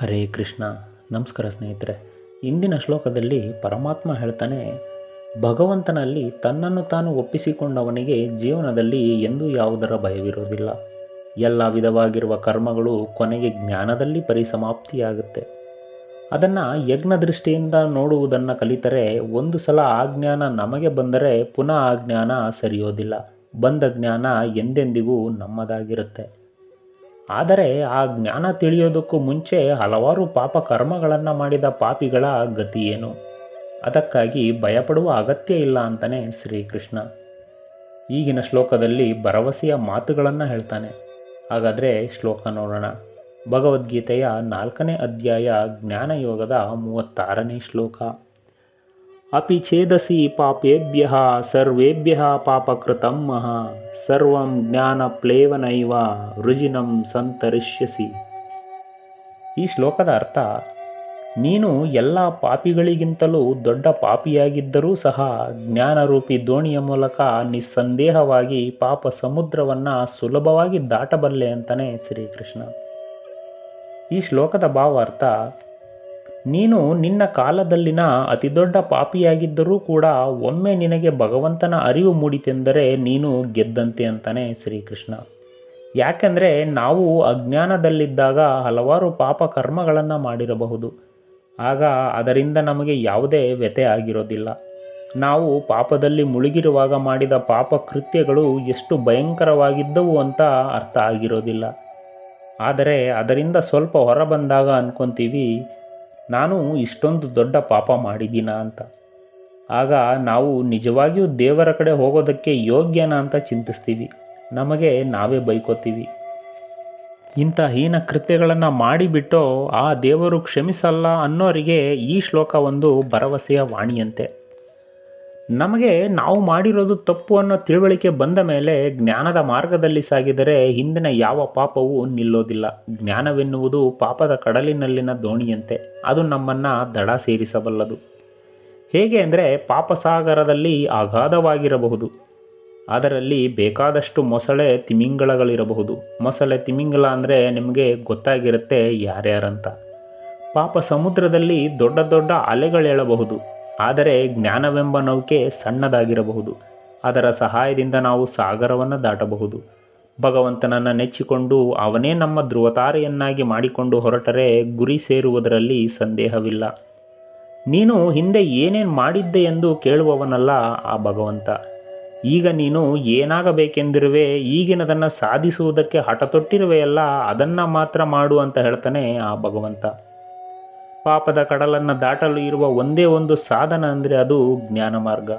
ಹರೇ ಕೃಷ್ಣ. ನಮಸ್ಕಾರ ಸ್ನೇಹಿತರೆ. ಇಂದಿನ ಶ್ಲೋಕದಲ್ಲಿ ಪರಮಾತ್ಮ ಹೇಳ್ತಾನೆ, ಭಗವಂತನಲ್ಲಿ ತನ್ನನ್ನು ತಾನು ಒಪ್ಪಿಸಿಕೊಂಡವನಿಗೆ ಜೀವನದಲ್ಲಿ ಎಂದೂ ಯಾವುದರ ಭಯವಿರೋದಿಲ್ಲ ಎಲ್ಲ ವಿಧವಾಗಿರುವ ಕರ್ಮಗಳು ಕೊನೆಗೆ ಜ್ಞಾನದಲ್ಲಿ ಪರಿಸಮಾಪ್ತಿಯಾಗುತ್ತೆ. ಅದನ್ನು ಯಜ್ಞ ದೃಷ್ಟಿಯಿಂದ ನೋಡುವುದನ್ನು ಕಲಿತರೆ ಒಂದು ಸಲ ಆ ಜ್ಞಾನ ನಮಗೆ ಬಂದರೆ ಪುನಃ ಆ ಜ್ಞಾನ ಸರಿಯೋದಿಲ್ಲ. ಬಂದ ಜ್ಞಾನ ಎಂದೆಂದಿಗೂ ನಮ್ಮದಾಗಿರುತ್ತೆ. ಆದರೆ ಆ ಜ್ಞಾನ ತಿಳಿಯೋದಕ್ಕೂ ಮುಂಚೆ ಹಲವಾರು ಪಾಪ ಕರ್ಮಗಳನ್ನು ಮಾಡಿದ ಪಾಪಿಗಳ ಗತಿ ಏನು? ಅದಕ್ಕಾಗಿ ಭಯಪಡುವ ಅಗತ್ಯ ಇಲ್ಲ ಅಂತಲೇ ಶ್ರೀಕೃಷ್ಣ. ಈಗಿನ ಶ್ಲೋಕದಲ್ಲಿ ಭರವಸೆಯ ಮಾತುಗಳನ್ನು ಹೇಳ್ತಾನೆ. ಹಾಗಾದರೆ ಶ್ಲೋಕ ನೋಡೋಣ. ಭಗವದ್ಗೀತೆಯ ನಾಲ್ಕನೇ ಅಧ್ಯಾಯ ಜ್ಞಾನಯೋಗದ ಮೂವತ್ತಾರನೇ ಶ್ಲೋಕ. ಅಪಿ ಛೇದಸಿ ಪಾಪೇಭ್ಯ ಸರ್ವೇಭ್ಯ ಪಾಪಕೃತಂ ಮಹ ಸರ್ವಂ ಜ್ಞಾನಪ್ಲೇವನೈವ ರುಜಿನಂ ಸಂತರಿಷ್ಯಸಿ ಈ ಶ್ಲೋಕದ ಅರ್ಥ, ನೀನು ಎಲ್ಲ ಪಾಪಿಗಳಿಗಿಂತಲೂ ದೊಡ್ಡ ಪಾಪಿಯಾಗಿದ್ದರೂ ಸಹ ಜ್ಞಾನರೂಪಿ ದೋಣಿಯ ಮೂಲಕ ನಿಸ್ಸಂದೇಹವಾಗಿ ಪಾಪ ಸಮುದ್ರವನ್ನು ಸುಲಭವಾಗಿ ದಾಟಬಲ್ಲೆ ಅಂತಲೇ ಶ್ರೀಕೃಷ್ಣ. ಈ ಶ್ಲೋಕದ ಭಾವಾರ್ಥ ನೀನು ನಿನ್ನ ಕಾಲದಲ್ಲಿನ ಅತಿದೊಡ್ಡ ಪಾಪಿಯಾಗಿದ್ದರೂ ಕೂಡ ಒಮ್ಮೆ ನಿನಗೆ ಭಗವಂತನ ಅರಿವು ಮೂಡಿತೆಂದರೆ ನೀನು ಗೆದ್ದಂತೆ ಅಂತಾನೆ ಶ್ರೀಕೃಷ್ಣ. ಯಾಕೆಂದರೆ ನಾವು ಅಜ್ಞಾನದಲ್ಲಿದ್ದಾಗ ಹಲವಾರು ಪಾಪ ಕರ್ಮಗಳನ್ನು ಮಾಡಿರಬಹುದು. ಆಗ ಅದರಿಂದ ನಮಗೆ ಯಾವುದೇ ವ್ಯತೆ ಆಗಿರೋದಿಲ್ಲ. ನಾವು ಪಾಪದಲ್ಲಿ ಮುಳುಗಿರುವಾಗ ಮಾಡಿದ ಪಾಪ ಕೃತ್ಯಗಳು ಎಷ್ಟು ಭಯಂಕರವಾಗಿದ್ದವು ಅಂತ ಅರ್ಥ ಆಗಿರೋದಿಲ್ಲ. ಆದರೆ ಅದರಿಂದ ಸ್ವಲ್ಪ ಹೊರಬಂದಾಗ ಅನ್ಕೊತೀವಿ ನಾನು ಇಷ್ಟೊಂದು ದೊಡ್ಡ ಪಾಪ ಮಾಡಿದ್ದೀನ ಅಂತ. ಆಗ ನಾವು ನಿಜವಾಗಿಯೂ ದೇವರ ಕಡೆ ಹೋಗೋದಕ್ಕೆ ಯೋಗ್ಯನ ಅಂತ ಚಿಂತಿಸ್ತೀವಿ. ನಮಗೆ ನಾವೇ ಬೈಕೋತೀವಿ. ಇಂಥ ಹೀನ ಕೃತ್ಯಗಳನ್ನು ಮಾಡಿಬಿಟ್ಟು ಆ ದೇವರು ಕ್ಷಮಿಸಲ್ಲ ಅನ್ನೋರಿಗೆ ಈ ಶ್ಲೋಕ ಒಂದು ಭರವಸೆಯ ವಾಣಿಯಂತೆ. ನಮಗೆ ನಾವು ಮಾಡಿರೋದು ತಪ್ಪು ಅನ್ನೋ ತಿಳುವಳಿಕೆ ಬಂದ ಮೇಲೆ ಜ್ಞಾನದ ಮಾರ್ಗದಲ್ಲಿ ಸಾಗಿದರೆ ಹಿಂದಿನ ಯಾವ ಪಾಪವೂ ನಿಲ್ಲೋದಿಲ್ಲ. ಜ್ಞಾನವೆನ್ನುವುದು ಪಾಪದ ಕಡಲಿನಲ್ಲಿನ ದೋಣಿಯಂತೆ. ಅದು ನಮ್ಮನ್ನು ದಡ ಸೇರಿಸಬಲ್ಲದು. ಹೇಗೆ ಅಂದರೆ ಪಾಪಸಾಗರದಲ್ಲಿ ಅಗಾಧವಾಗಿರಬಹುದು ಅದರಲ್ಲಿ ಬೇಕಾದಷ್ಟು ಮೊಸಳೆ ತಿಮಿಂಗಳಗಳಿರಬಹುದು ಮೊಸಳೆ ತಿಮಿಂಗಲ ಅಂದರೆ ನಿಮಗೆ ಗೊತ್ತಾಗಿರುತ್ತೆ ಯಾರ್ಯಾರಂತ. ಪಾಪ ಸಮುದ್ರದಲ್ಲಿ ದೊಡ್ಡ ದೊಡ್ಡ ಅಲೆಗಳೇಳಬಹುದು. ಆದರೆ ಜ್ಞಾನವೆಂಬ ನೌಕೆ ಸಣ್ಣದಾಗಿರಬಹುದು. ಅದರ ಸಹಾಯದಿಂದ ನಾವು ಸಾಗರವನ್ನು ದಾಟಬಹುದು. ಭಗವಂತನನ್ನು ನೆಚ್ಚಿಕೊಂಡು ಅವನೇ ನಮ್ಮ ಧ್ರುವತಾರೆಯನ್ನಾಗಿ ಮಾಡಿಕೊಂಡು ಹೊರಟರೆ ಗುರಿ ಸೇರುವುದರಲ್ಲಿ ಸಂದೇಹವಿಲ್ಲ. ನೀನು ಹಿಂದೆ ಏನೇನು ಮಾಡಿದ್ದೆ ಎಂದು ಕೇಳುವವನಲ್ಲ ಆ ಭಗವಂತ. ಈಗ ನೀನು ಏನಾಗಬೇಕೆಂದಿರುವೆ, ಈಗಿನದನ್ನು ಸಾಧಿಸುವುದಕ್ಕೆ ಹಠತೊಟ್ಟಿರುವೆಯಲ್ಲ, ಅದನ್ನು ಮಾತ್ರ ಮಾಡು ಅಂತ ಹೇಳ್ತಾನೆ ಆ ಭಗವಂತ. ಪಾಪದ ಕಡಲನ್ನು ದಾಟಲು ಇರುವ ಒಂದೇ ಒಂದು ಸಾಧನ ಅಂದರೆ ಅದು ಜ್ಞಾನ ಮಾರ್ಗ.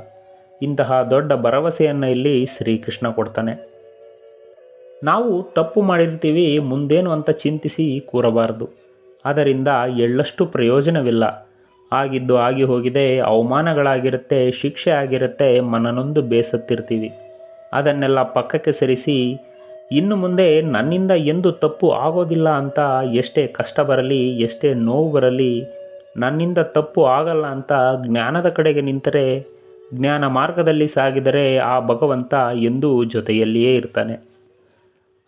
ಇಂತಹ ದೊಡ್ಡ ಭರವಸೆಯನ್ನು ಇಲ್ಲಿ ಶ್ರೀಕೃಷ್ಣ ಕೊಡ್ತಾನೆ. ನಾವು ತಪ್ಪು ಮಾಡಿರ್ತೀವಿ, ಮುಂದೇನು ಅಂತ ಚಿಂತಿಸಿ ಕೂರಬಾರದು. ಅದರಿಂದ ಎಳ್ಳಷ್ಟು ಪ್ರಯೋಜನವಿಲ್ಲ. ಆಗಿದ್ದು ಆಗಿ ಹೋಗಿದೆ, ಅವಮಾನಗಳಾಗಿರುತ್ತೆ, ಶಿಕ್ಷೆ ಆಗಿರುತ್ತೆ, ಮನನೊಂದು ಬೇಸತ್ತಿರ್ತೀವಿ. ಅದನ್ನೆಲ್ಲ ಪಕ್ಕಕ್ಕೆ ಸರಿಸಿ ಇನ್ನು ಮುಂದೆ ನನ್ನಿಂದ ಎಂದು ತಪ್ಪು ಆಗೋದಿಲ್ಲ ಅಂತ ಎಷ್ಟೇ ಕಷ್ಟ ಬರಲಿ, ಎಷ್ಟೇ ನೋವು ಬರಲಿ, ನನ್ನಿಂದ ತಪ್ಪು ಆಗಲ್ಲ ಅಂತ ಜ್ಞಾನದ ಕಡೆಗೆ ನಿಂತರೆ, ಜ್ಞಾನ ಮಾರ್ಗದಲ್ಲಿ ಸಾಗಿದರೆ ಆ ಭಗವಂತ ಎಂದೂ ಜೊತೆಯಲ್ಲಿಯೇ ಇರ್ತಾನೆ.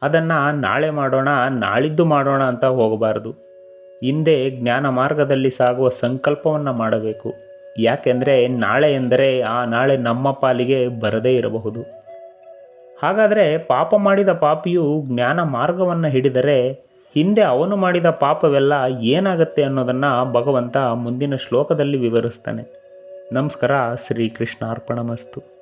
ಅದನ್ನು ನಾಳೆ ಮಾಡೋಣ, ನಾಳಿದ್ದು ಮಾಡೋಣ ಅಂತ ಹೋಗಬಾರ್ದು. ಹಿಂದೆ ಜ್ಞಾನ ಮಾರ್ಗದಲ್ಲಿ ಸಾಗುವ ಸಂಕಲ್ಪವನ್ನು ಮಾಡಬೇಕು. ಯಾಕೆಂದರೆ ನಾಳೆ ಎಂದರೆ ಆ ನಾಳೆ ನಮ್ಮ ಪಾಲಿಗೆ ಬರದೇ ಇರಬಹುದು. ಹಾಗಾದರೆ ಪಾಪ ಮಾಡಿದ ಪಾಪಿಯು ಜ್ಞಾನ ಮಾರ್ಗವನ್ನು ಹಿಡಿದರೆ ಹಿಂದೆ ಅವನು ಮಾಡಿದ ಪಾಪವೆಲ್ಲ ಏನಾಗುತ್ತೆ ಅನ್ನೋದನ್ನು ಭಗವಂತ ಮುಂದಿನ ಶ್ಲೋಕದಲ್ಲಿ ವಿವರಿಸ್ತಾನೆ. ನಮಸ್ಕಾರ ಶ್ರೀಕೃಷ್ಣ ಅರ್ಪಣಮಸ್ತು